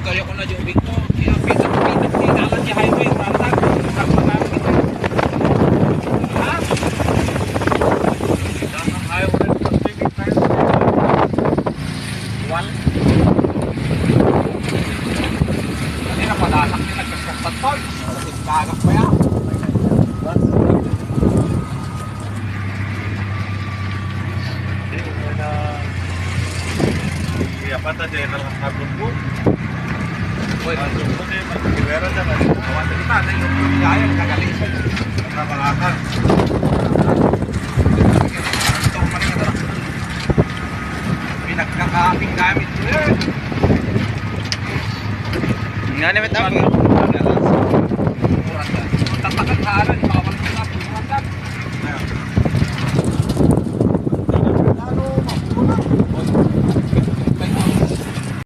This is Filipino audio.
kaya ko na yung big mo. Kaya pitak pitak tinalan niya highway talag. Kapag kita. Ha? Datang highway Pacific tayo. Wal. Hindi na padasak din nagkasaktan tol. Bagak pa yan. Iya pata deh nang habis Pinagkakaaming gamit. Nga naman ako.